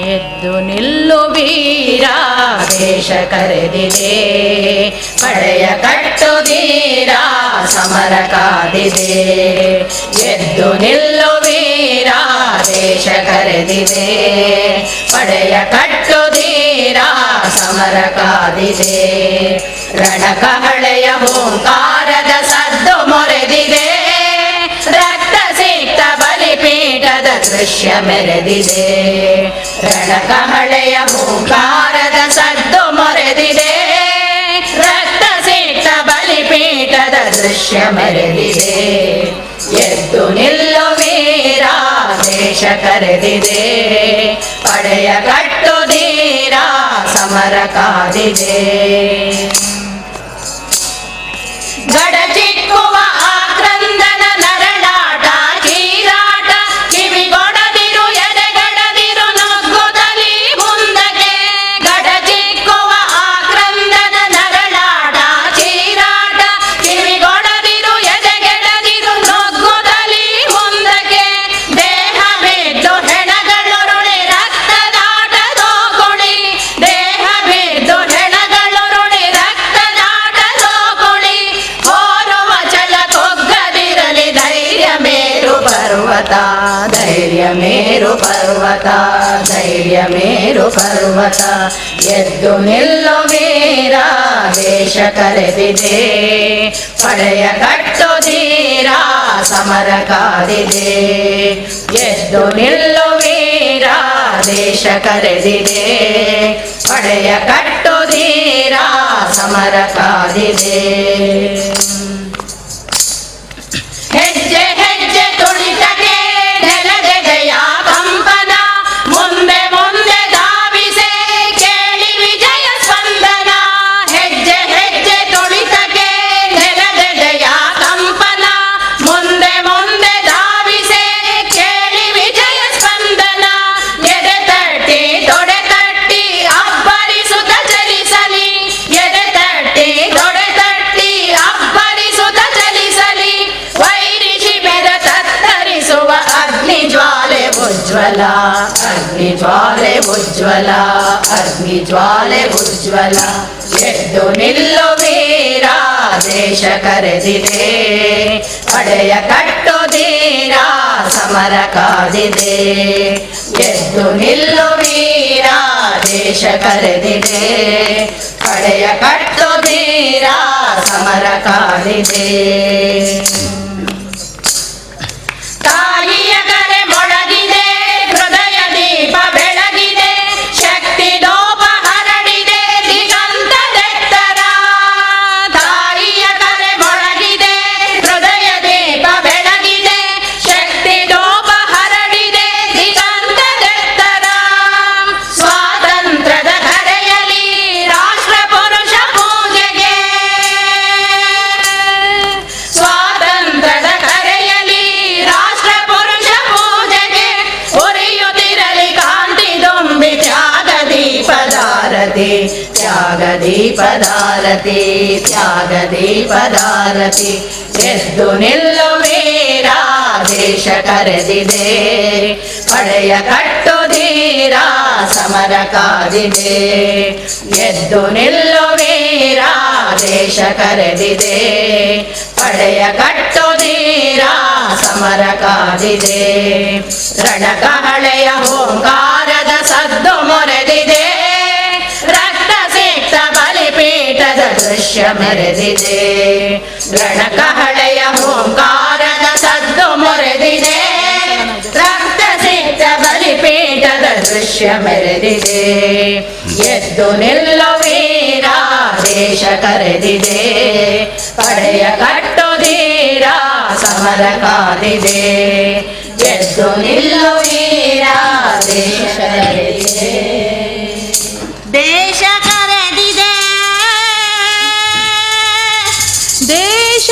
ಎದ್ದು ನಿಲ್ಲು ವೀರ. ದೇಶ ಕರೆದಿದೆ. ಪಡೆಯ ಕಟ್ಟುದೀರ ಸಮರ ಕಾದಿದೆ. ಎದ್ದು ನಿಲ್ಲು ವೀರ. ದೇಶ ಕರೆದಿದೆ. ಪಡೆಯ ಕಟ್ಟುದೀರ ಸಮರ ಕಾದಿದೆ. ರಣಕ ಹಳೆಯ ಸದ್ದು ದೃಶ್ಯ ಮೆರೆದಿದೆ. ರಣಕಹಳೆಯ ಭೂಕಾರದ ಸದ್ದು ಮೊರೆದಿದೆ. ರಕ್ತ ಸಿಕ್ತ ಬಲಿಪೀಠದ ದೃಶ್ಯ ಮೆರೆದಿದೆ. ಎದ್ದು ನಿಲ್ಲು ವೀರ ದೇಶ ಕರೆದಿದೆ. ಪಡೆಯ ಕಟ್ಟುದೀರ ಸಮರ ಕಾದಿದೆ. ಪರ್ವತ ಧೈರ್ಯ ಮೇರು ಪರ್ವತ ಎದ್ದು ನಿಲ್ಲು ವೀರ ದೇಶ ಕರೆದಿದೆ ಪಡೆಯ ಕಟ್ಟುದೀರ ಸಮರ ಕಾದಿದೆ ಎದ್ದು ನಿಲ್ಲು ವೀರ ದೇಶ ಕರೆದಿದೆ ಪಡೆಯ ಕಟ್ಟುದೀರ ಸಮರ ಕಾದಿದೆ ಅಗ್ನಿ ಜ್ವಾಲೆ ಉಜ್ವಲ. ಅಗ್ನಿ ಜ್ವಾಲೆ ಉಜ್ವಲ. ಎದ್ದು ನಿಲ್ಲು ವೀರ. ದೇಶ ಕರೆದಿದೆ. ಪಡೆಯ ಕಟ್ಟುದೀರ ಸಮರ ಕಾದಿದೆ. ಎದ್ದು ನಿಲ್ಲು ವೀರ. ದೇಶ ಕರೆದಿದೆ. ಪಡೆಯ ಕಟ್ಟುದೀರ ಸಮರ ಕಾದಿದೆ. ದೀಪದಾರತಿ ತ್ಯಾಗ ಪದಾರತಿ ತ್ಯಾಗ ಪದಾರತಿ. ಎದ್ದು ನಿಲ್ಲು ವೀರ ದೇಶ ಕರೆದಿದೆ. ಪಡೆಯ ಕಟ್ಟು ಕಟ್ಟುದೀರ ಸಮರ ಕಾದಿದೆ. ಎದ್ದು ನಿಲ್ಲು ವೀರ ದೇಶ ಕರೆದಿದೆ. ಪಡೆಯ ಕಟ್ಟು ಕಟ್ಟುದೀರ ಸಮರ ಕಾದಿದೆ. ರಣಕಹಳೆಯ ಓಂಕಾರದ ಸದ್ದು ಮೊರೆದಿದೆ ಬಲಿಪೀಠದ ದೃಶ್ಯ ಮೆರೆದಿದೆ ರಣಕಹಳೆಯ ಓಂಕಾರದ ಸದ್ದು ಮೊರೆದಿದೆ. ರಕ್ತ ಸಿಕ್ತ ಬಲಿಪೀಠದ ದೃಶ್ಯ ಮೆರೆದಿದೆ ಎದ್ದು ನಿಲ್ಲು ವೀರ, ದೇಶ ಕರೆದಿದೆ. ಪಡೆಯ ಕಟ್ಟುದೀರ ಸಮರ ಕಾದಿದೆ. ಎದ್ದು ನಿಲ್ಲು ವೀರ, ದೇಶ ಕರೆದಿದೆ. ದೇಶ